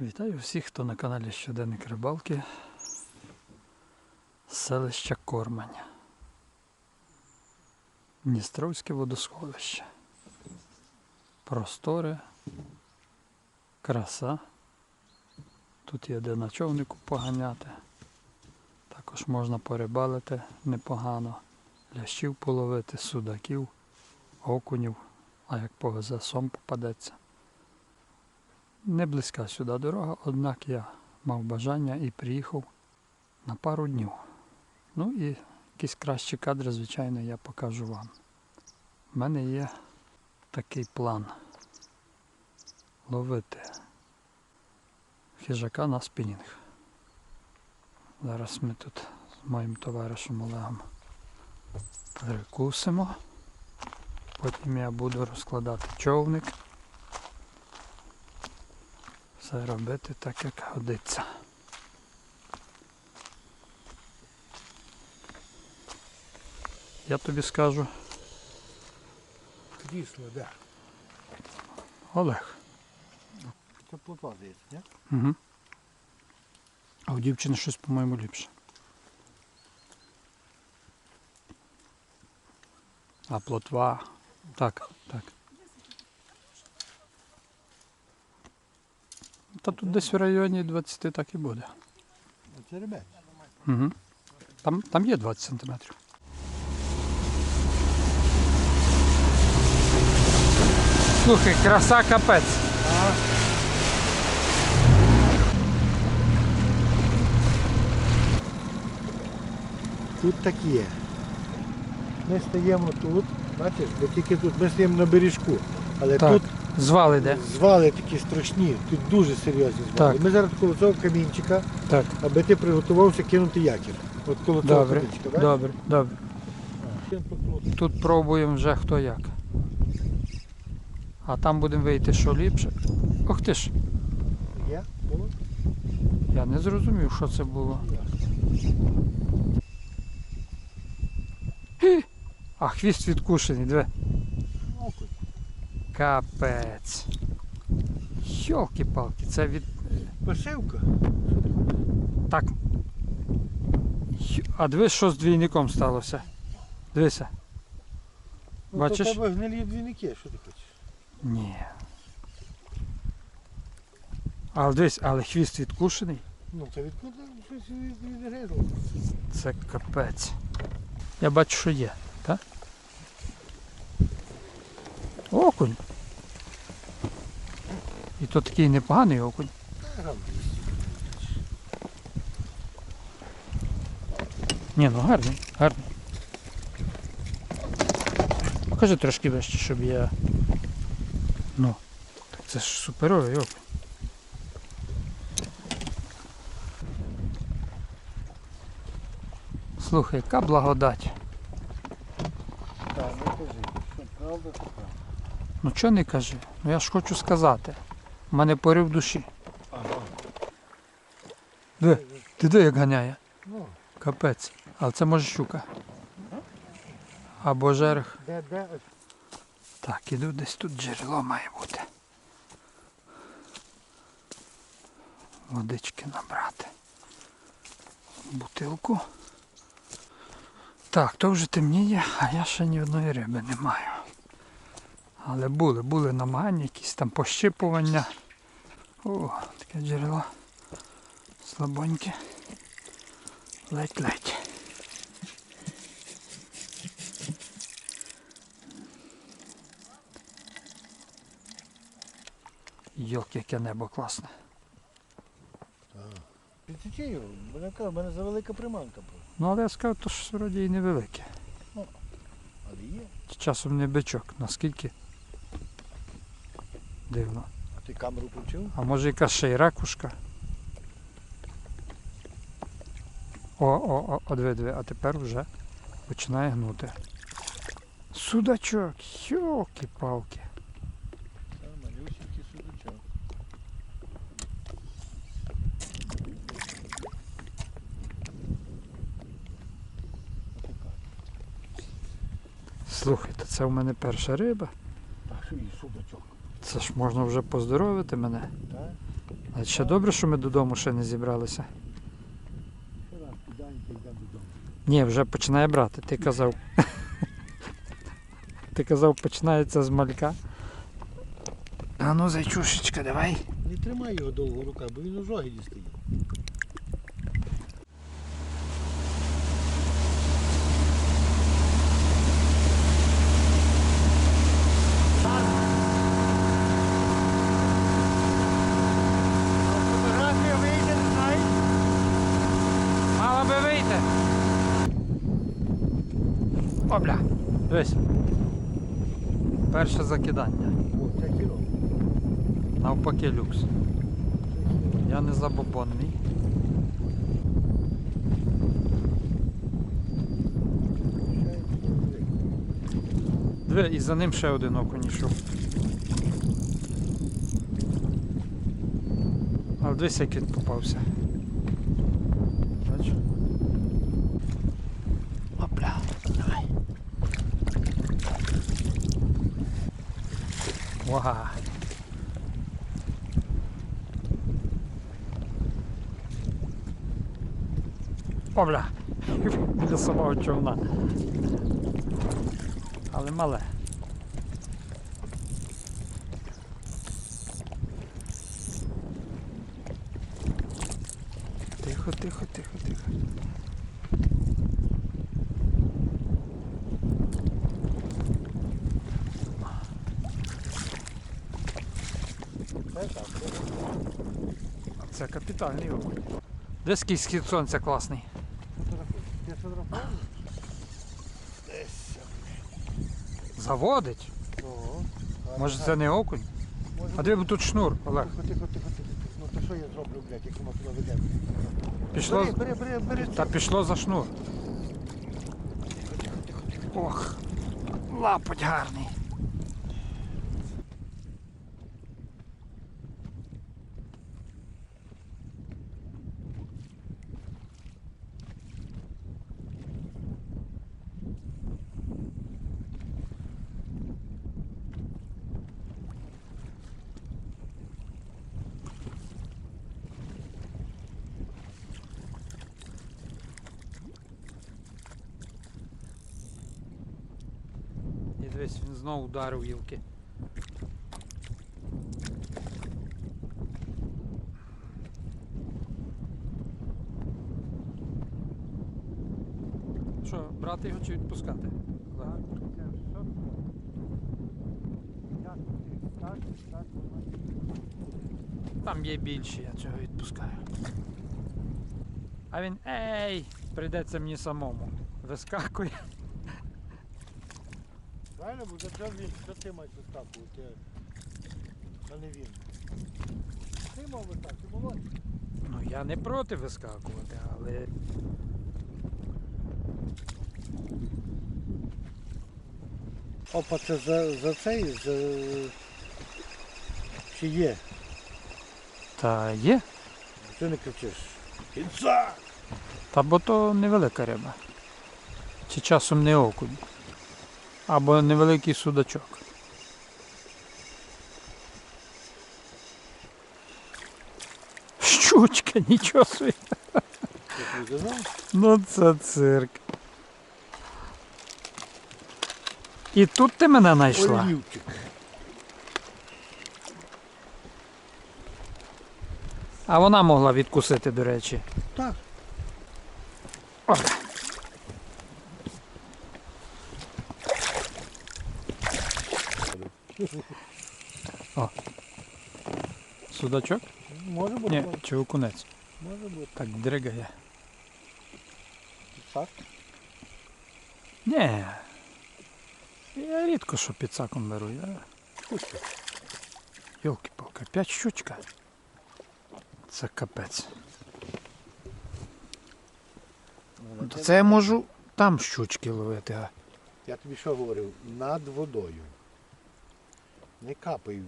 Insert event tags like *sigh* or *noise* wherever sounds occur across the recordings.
Вітаю всіх, хто на каналі Щоденник Рибалки селища Кормань. Дністровське водосховище. Просторе, краса. Тут є де на човнику поганяти. Також можна порибалити непогано. Лящів половити, судаків, окунів, а як повезе, сом попадеться. Не близька сюди дорога, однак я мав бажання і приїхав на пару днів. Ну і якісь кращі кадри, звичайно, я покажу вам. У мене є такий план ловити хижака на спінінг. Зараз ми тут з моїм товаришем Олегом перекусимо. Потім я буду розкладати човник все робити так, як годиться. Я тобі скажу, Дійсно, да. Олег. Це плотва здається, ні? Угу. А у дівчини щось, по-моєму, ліпше. А плотва. Так, так. Та тут десь в районі 20 так і буде. Угу. Там, там є 20 сантиметрів. Слухай, краса капець. Тут так є. Ми стаємо тут, бачиш, тільки тут ми стаємо на бережку. Але Так. тут Звал іде. звали такі страшні, тут дуже серйозні звали. Так. Ми зараз коло цього камінчика, Так, аби ти приготувався кинути якір. От коло цього добре, камінчика, добре, добре. Тут пробуємо вже хто як. А там будемо вийти, що ліпше. Ох ти ж, Є? Було? я не зрозумів, що це було. А хвіст відкушений, диви. Капець. Йолки-палки, це від. Пошивка. Так. А дивись, що з двійником сталося. Дивися. Ну, Бачиш? в тебе гнилі двійники, що ти хочеш? Ні. Але дивись, але хвіст відкушений. Ну, це відкуди щось від- відгризло. Це капець. Я бачу, що є, так? Окунь. І то такий непоганий окунь. Ні, ну гарний, гарний. Покажи трошки вище, щоб я. Ну, це ж суперовий окунь. Слухай, яка благодать. Так, не кажи. Що правда, то правда. Ну чого не кажи? Ну я ж хочу сказати. У мене порив душі. Де? Ти де як ганяє? Капець. Але це може щука. Або жерех. Так, іду десь тут джерело має бути. Водички набрати. Бутилку. Так, то вже темніє, а я ще ні одної риби не маю. Але були, були намагання, якісь там пощипування. О, таке джерело. Слабоньке. Ледь-ледь. Йолки, яке небо класне. Підсічаю, мене кажу, в мене завелика приманка була. Ну, але я скажу, то ж вроді і невелике. Але є. Часом не бичок. Наскільки? Дивно. А ти камеру включив? А може якась ще й ракушка? О, о, о, о, диви, диви, а тепер вже починає гнути. Судачок, йолки-палки. Та, малюсенький судачок. Слухайте, це у мене перша риба. А що і судачок? Це ж можна вже поздоровити мене. Так? А ще добре, що ми додому ще не зібралися. Ще раз йдемо додому. Ні, вже починає брати. Ти казав. *laughs* Ти казав, починається з малька. А ну, зайчушечка, давай. Не тримай його довго рука, бо він у жоги дістає. Фотографія вийде, не знаєш? Мала би вийти. Обля. Дивись. Перше закидання. Навпаки люкс. Я не забобонний. Диви, і за ним ще один окунь йшов. Але дивись, як він попався. Бачиш? Опля, давай. Вага. Обля! Біля самого човна. Але мале. Тихо, тихо, тихо, тихо. Це. Капітальний окунь. Де скільки схід сонця класний. Десь. Заводить. Може це не окунь? А диви, тут шнур, Олег. Тихо, тихо, тихо, тихо. Ну то що я зроблю, блядь, як воно туди веде? Пішло, Бери, бери, бери, бери. та пішло за шнур. Тихо, тихо, тихо, тихо. Ох, лапоть гарний. Дивись, він знову ударив гілки. Що, брати його чи відпускати? Так. Там є більші, я цього відпускаю. А він ей! Прийдеться мені самому. Вискакує. Правильно, бо за це він за ти маєш вискакувати, а не він. Ти мав би так, ти молодець. Ну я не проти вискакувати, але. Опа, це за, за цей, за... Чи є? Та є. Ти не кричиш. Кінця! Та бо то невелика риба. Чи часом не окунь. Або невеликий судачок. Щучка, нічого собі. Ну це цирк. І тут ти мене знайшла. А вона могла відкусити, до речі. Так. О. О. Судачок? Може бути. Ні, чи окунець. Може бути. Так дригає. Так. Ні. Я рідко що під саком беру. Я... Щучка. Йолки-палки, п'ять щучка. Це капець. То це я можу там щучки ловити, а Я тобі що говорив? Над водою. Не капай.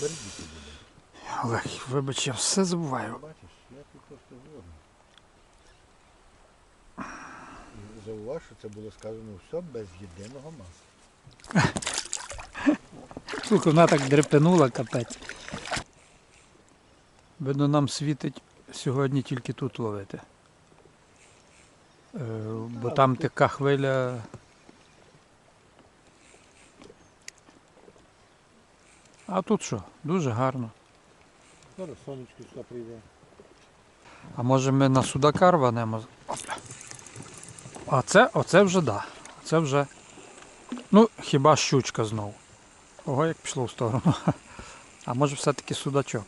Бердіти буде. Олег, вибач, я все забуваю. Бачиш, я тут просто говорю. І Зауваж, що це було сказано все без єдиного масла. Слухай, вона так дрепенула, капець. Видно, нам світить сьогодні тільки тут ловити. Е, бо там така хвиля. А тут що? Дуже гарно. Зараз сонечко сюди прийде. А може ми на судака рванемо? А це, оце вже да. Це вже. Ну, хіба щучка знов. Ого, як пішло в сторону. *laughs* А може все-таки судачок.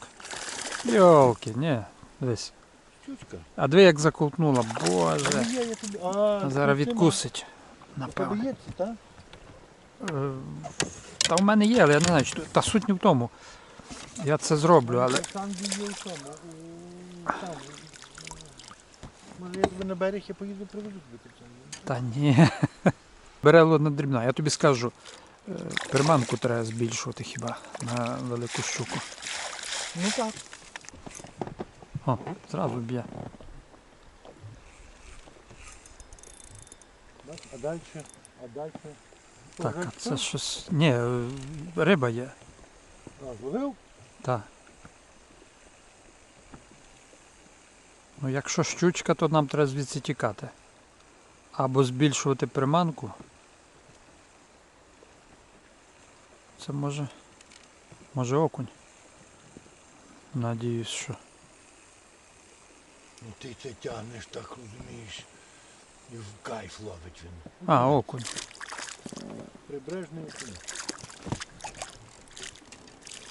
Йолки, ні. Дивись. Щучка. А диви як заколтнула, боже. Зараз відкусить. Напевно. Е, Та в мене є, але я не знаю, та суть не в тому. Я це зроблю, але. Там є в тому. Може я тебе на берег я поїду приведу тобі. Та ні. *laughs* Берело не дрібна. Я тобі скажу, е, приманку треба збільшувати хіба на велику щуку. Ну так. О, зразу б'є. А далі? А далі? Так, а це щось. Ні, е, риба є. А, зловив? Так. Ну, якщо щучка, то нам треба звідси тікати. Або збільшувати приманку. Це може. Може окунь. Надіюсь, що. Ну ти це тягнеш, так розумієш. І в кайф ловить він. А, окунь. Прибережний окунь.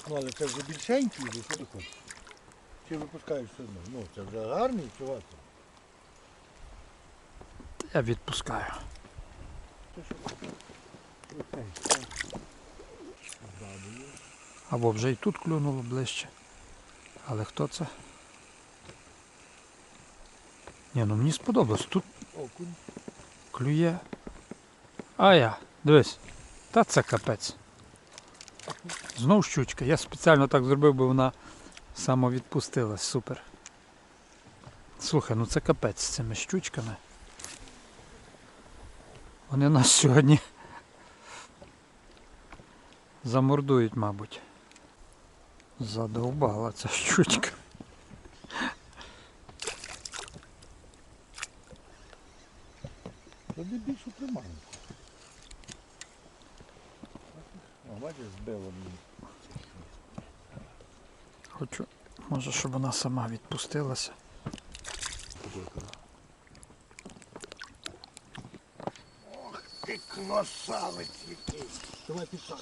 Ну, але це вже більшенький, вже, що ти хочеш? Чи випускаєш все одно? Ну, це вже гарний чувак. Я відпускаю. Що? Окей. Або вже і тут клюнуло ближче. Але хто це? Ні, ну мені сподобалось. Тут Окунь. клює. А я, дивись. Та це капець. Знов щучка. Я спеціально так зробив, бо вона самовідпустилась. Супер. Слухай, ну це капець з цими щучками. Вони нас сьогодні замордують, мабуть. Задовбала ця щучка. Тоді більшу приманку. О, бачиш, збило мені. Хочу, може, щоб вона сама відпустилася. Ти красавець який. Давай пішак.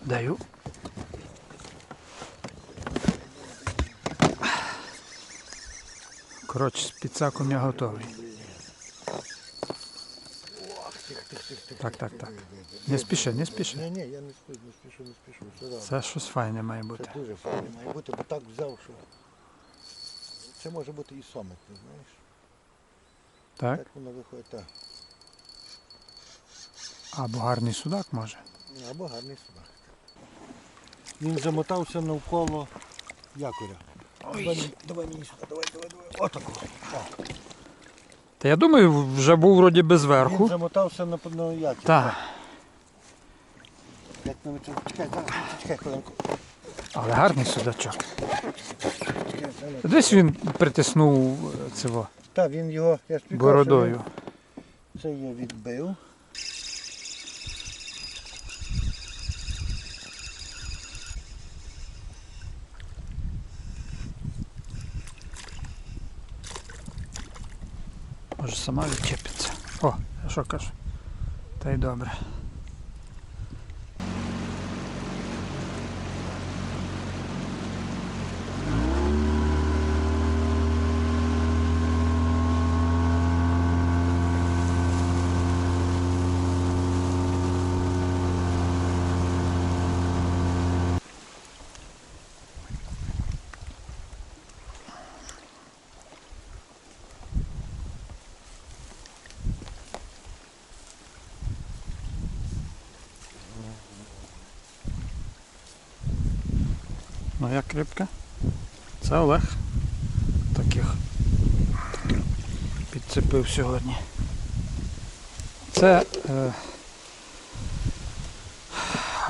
Даю. Коротше, з підсаком я готовий. Так, так, так. Не спіши, не спіши. Ні, ні, я не спішу, не спішу, не спішу. Все. Це щось файне має Це бути. дуже файно має бути, бо так взяв, що це може бути і сомик, ти знаєш? Так? Так воно виходить так. Або гарний судак може. Або гарний собак. Він замотався навколо якоря. Давай, мені- давай мені сюди, давай, давай, давай. Отако. О. Та я думаю, вже був вроді без Він замотався на, на як. Так, Як на це. Чекай, зараз, чекай хвилинку. але гарний судачок. Десь він притиснув е, цього Та він його, я ж тобі кажу, що бородою. він Це я відбив. Може сама відчепиться. О, а що кажу? Та й добре. Ну як рибка? Це Олег. Таких підцепив сьогодні. Це е,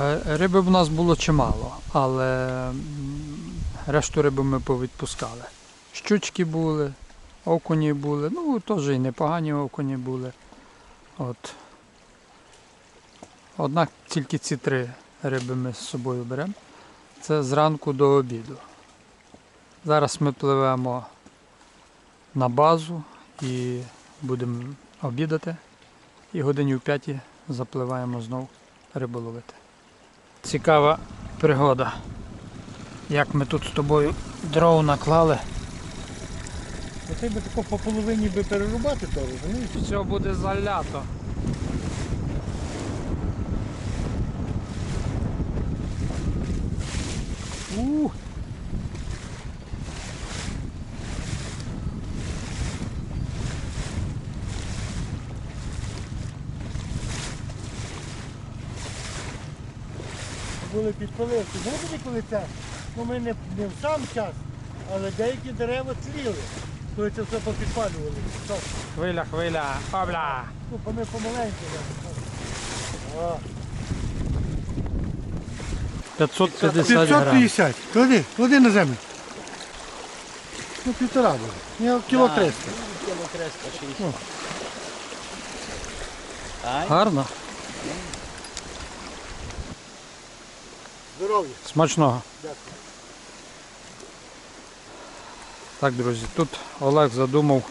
е, риби в нас було чимало, але решту риби ми повідпускали. Щучки були, окуні були, ну теж і непогані окуні були. От. Однак тільки ці три риби ми з собою беремо. Це зранку до обіду. Зараз ми пливемо на базу і будемо обідати. І годині в п'ятій запливаємо знову рибу ловити. Цікава пригода. Як ми тут з тобою дров наклали. Оцей би тако по половині би перерубати то, розумієш? Все буде залято. Підпаливки. Знаєте, коли це? Ну ми не, не в сам час, але деякі дерева цвіли, коли це все попідпалювали. Так, Хвиля, хвиля, обля. Ну, бо ми помаленьку. О, 550 грам. 550. Клади, клади на землю. Ну, півтора буде. Ні, кіло 300. Кіло 360. Ну. Гарно, Здоров'я. смачного. Дякую. Так, друзі, тут Олег задумав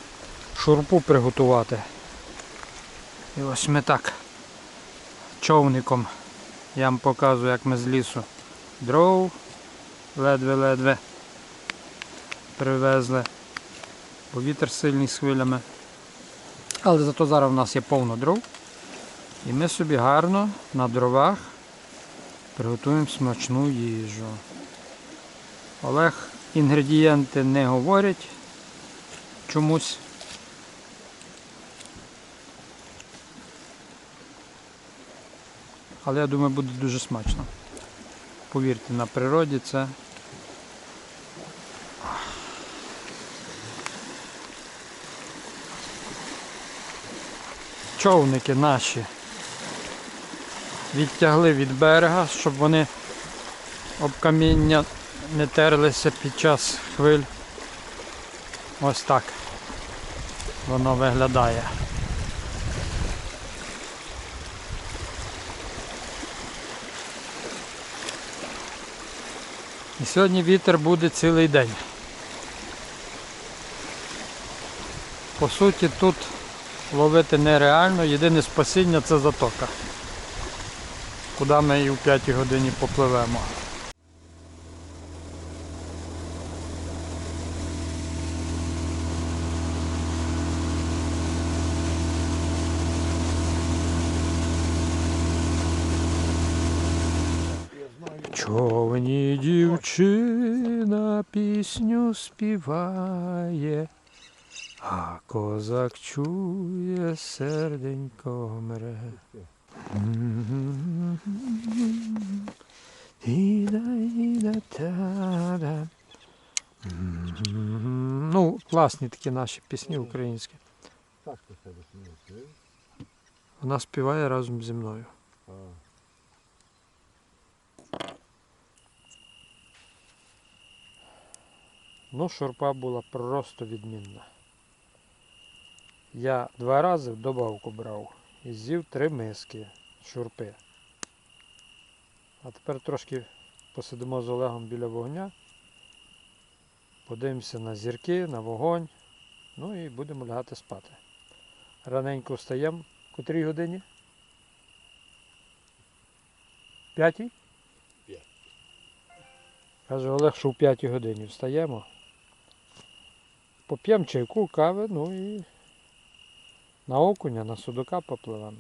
шурпу приготувати. І ось ми так човником. Я вам показую, як ми з лісу дров ледве-ледве привезли. Бо вітер сильний з хвилями. Але зато зараз в нас є повно дров. І ми собі гарно на дровах приготуємо смачну їжу. Олег інгредієнти не говорять чомусь. Але я думаю, буде дуже смачно. Повірте, на природі це. Човники наші відтягли від берега, щоб вони об каміння не терлися під час хвиль. Ось так воно виглядає. І сьогодні вітер буде цілий день. По суті, тут ловити нереально, єдине спасіння це затока. Куди ми і в 5 годині попливемо. Човні дівчина пісню співає, а козак чує, серденько мре. Ну, класні такі наші пісні українські. Вона співає разом зі мною. Ну, шурпа була просто відмінна. Я два рази в добавку брав і з'їв три миски шурпи. А тепер трошки посидимо з Олегом біля вогня. Подивимося на зірки, на вогонь. Ну і будемо лягати спати. Раненько встаємо. Котрій годині? П'ятій? П'ять. Каже Олег, що в п'ятій годині встаємо. Поп'ємо чайку, кави, ну і на окуня, на судака попливемо.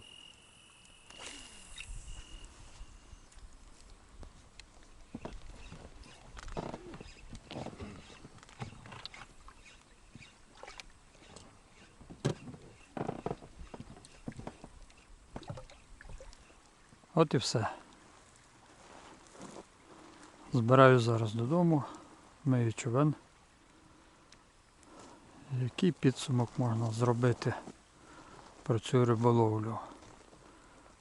От і все. Збираю зараз додому, мию човен. Який підсумок можна зробити про цю риболовлю?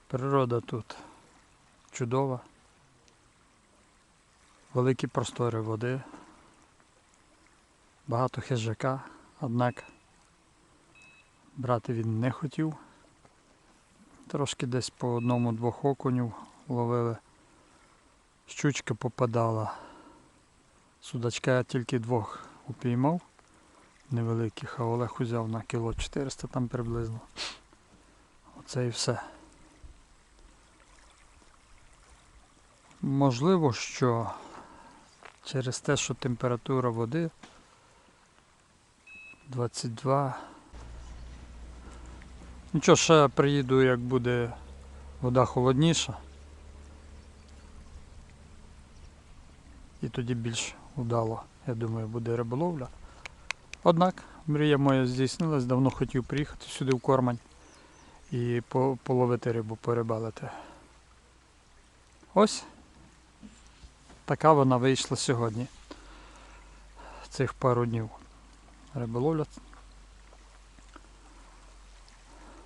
Природа тут чудова. Великі простори води, багато хижака, однак брати він не хотів. Трошки десь по одному-двох окунів ловили. Щучка попадала. Судачка я тільки двох упіймав, невеликих, а Олег узяв на кіло 400 там приблизно. Оце і все. Можливо, що через те, що температура води 22. Нічого, ще приїду, як буде вода холодніша. І тоді більш удало, я думаю, буде риболовля. Однак мрія моя здійснилась, давно хотів приїхати сюди в Кормань і половити рибу, порибалити. Ось така вона вийшла сьогодні. Цих пару днів. Риболовля.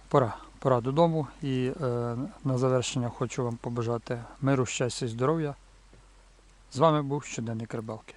Пора. Пора додому і е, на завершення хочу вам побажати миру, щастя і здоров'я. З вами був щоденник рибалки.